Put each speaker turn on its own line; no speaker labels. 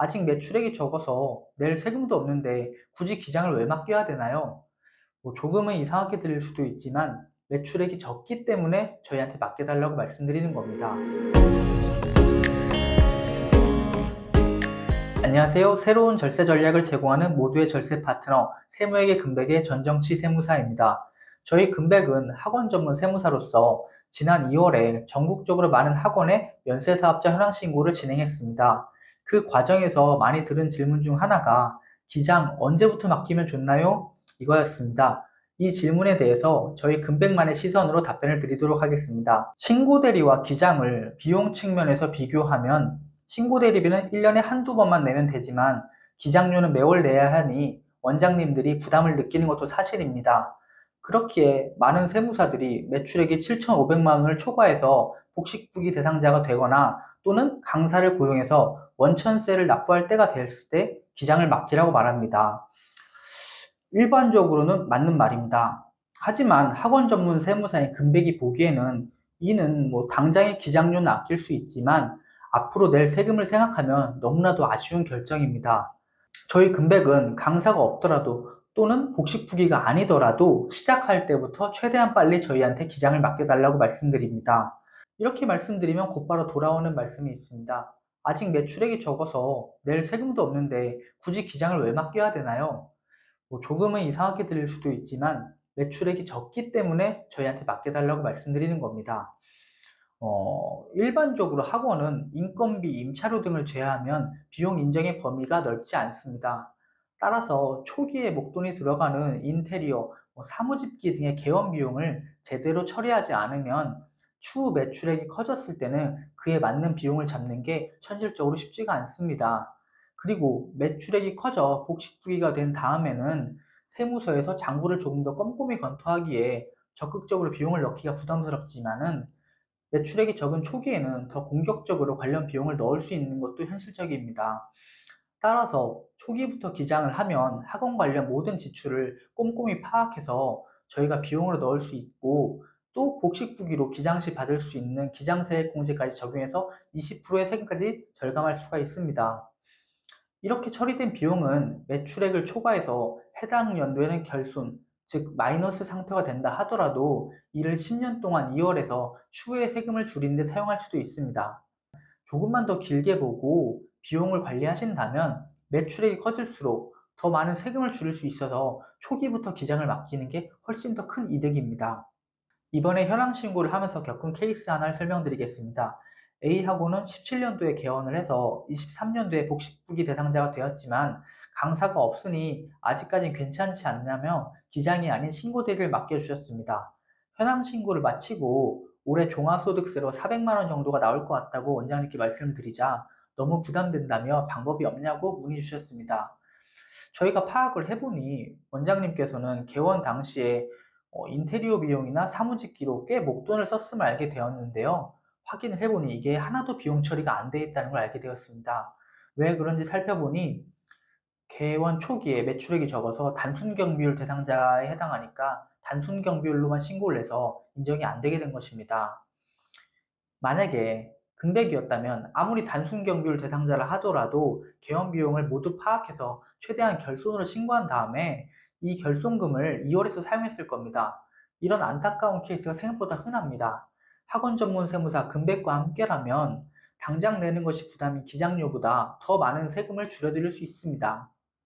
아직 매출액이 적어서 낼 세금도 없는데 굳이 기장을 왜 맡겨야 되나요? 뭐 조금은 이상하게 들릴 수도 있지만 매출액이 적기 때문에 저희한테 맡겨달라고 말씀드리는 겁니다. 안녕하세요. 새로운 절세 전략을 제공하는 모두의 절세 파트너 세무에게 금백의 전정치 세무사입니다. 저희 금백은 학원 전문 세무사로서 지난 2월에 전국적으로 많은 학원의 연세 사업자 현황 신고를 진행했습니다. 그 과정에서 많이 들은 질문 중 하나가 기장 언제부터 맡기면 좋나요? 이거였습니다. 이 질문에 대해서 저희 금백만의 시선으로 답변을 드리도록 하겠습니다. 신고 대리와 기장을 비용 측면에서 비교하면 신고 대리비는 1년에 한두 번만 내면 되지만 기장료는 매월 내야 하니 원장님들이 부담을 느끼는 것도 사실입니다. 그렇기에 많은 세무사들이 매출액이 7,500만 원을 초과해서 복식부기 대상자가 되거나 또는 강사를 고용해서 원천세를 납부할 때가 됐을 때 기장을 맡기라고 말합니다. 일반적으로는 맞는 말입니다. 하지만 학원 전문 세무사인 금백이 보기에는 이는 뭐 당장의 기장료는 아낄 수 있지만 앞으로 낼 세금을 생각하면 너무나도 아쉬운 결정입니다. 저희 금백은 강사가 없더라도 또는 복식 부기가 아니더라도 시작할 때부터 최대한 빨리 저희한테 기장을 맡겨달라고 말씀드립니다. 이렇게 말씀드리면 곧바로 돌아오는 말씀이 있습니다. 아직 매출액이 적어서 낼 세금도 없는데 굳이 기장을 왜 맡겨야 되나요? 뭐 조금은 이상하게 들릴 수도 있지만 매출액이 적기 때문에 저희한테 맡겨달라고 말씀드리는 겁니다. 어, 일반적으로 학원은 인건비, 임차료 등을 제외하면 비용 인정의 범위가 넓지 않습니다. 따라서 초기에 목돈이 들어가는 인테리어, 뭐 사무집기 등의 개원 비용을 제대로 처리하지 않으면 추후 매출액이 커졌을 때는 그에 맞는 비용을 잡는 게 현실적으로 쉽지가 않습니다. 그리고 매출액이 커져 복식부기가 된 다음에는 세무서에서 장부를 조금 더 꼼꼼히 검토하기에 적극적으로 비용을 넣기가 부담스럽지만은 매출액이 적은 초기에는 더 공격적으로 관련 비용을 넣을 수 있는 것도 현실적입니다. 따라서 초기부터 기장을 하면 학원 관련 모든 지출을 꼼꼼히 파악해서 저희가 비용으로 넣을 수 있고 또 복식 부기로 기장 시 받을 수 있는 기장세액 공제까지 적용해서 20%의 세금까지 절감할 수가 있습니다. 이렇게 처리된 비용은 매출액을 초과해서 해당 연도에는 결손, 즉 마이너스 상태가 된다 하더라도 이를 10년 동안 2월에서 추후에 세금을 줄이는 데 사용할 수도 있습니다. 조금만 더 길게 보고 비용을 관리하신다면 매출액이 커질수록 더 많은 세금을 줄일 수 있어서 초기부터 기장을 맡기는 게 훨씬 더 큰 이득입니다. 이번에 현황 신고를 하면서 겪은 케이스 하나를 설명드리겠습니다. A하고는 17년도에 개원을 해서 23년도에 복식부기 대상자가 되었지만 강사가 없으니 아직까진 괜찮지 않냐며 기장이 아닌 신고대리를 맡겨주셨습니다. 현황 신고를 마치고 올해 종합소득세로 400만원 정도가 나올 것 같다고 원장님께 말씀드리자 너무 부담된다며 방법이 없냐고 문의 주셨습니다. 저희가 파악을 해보니 원장님께서는 개원 당시에 어, 인테리어 비용이나 사무직기로 꽤 목돈을 썼음을 알게 되었는데요. 확인을 해보니 이게 하나도 비용 처리가 안 돼 있다는 걸 알게 되었습니다. 왜 그런지 살펴보니 개원 초기에 매출액이 적어서 단순 경비율 대상자에 해당하니까 단순 경비율로만 신고를 해서 인정이 안 되게 된 것입니다. 만약에 금백이었다면 아무리 단순 경비율 대상자를 하더라도 개원 비용을 모두 파악해서 최대한 결손으로 신고한 다음에 이 결손금을 2월에서 사용했을 겁니다. 이런 안타까운 케이스가 생각보다 흔합니다. 학원 전문 세무사 금백과 함께라면 당장 내는 것이 부담인 기장료보다 더 많은 세금을 줄여드릴 수 있습니다.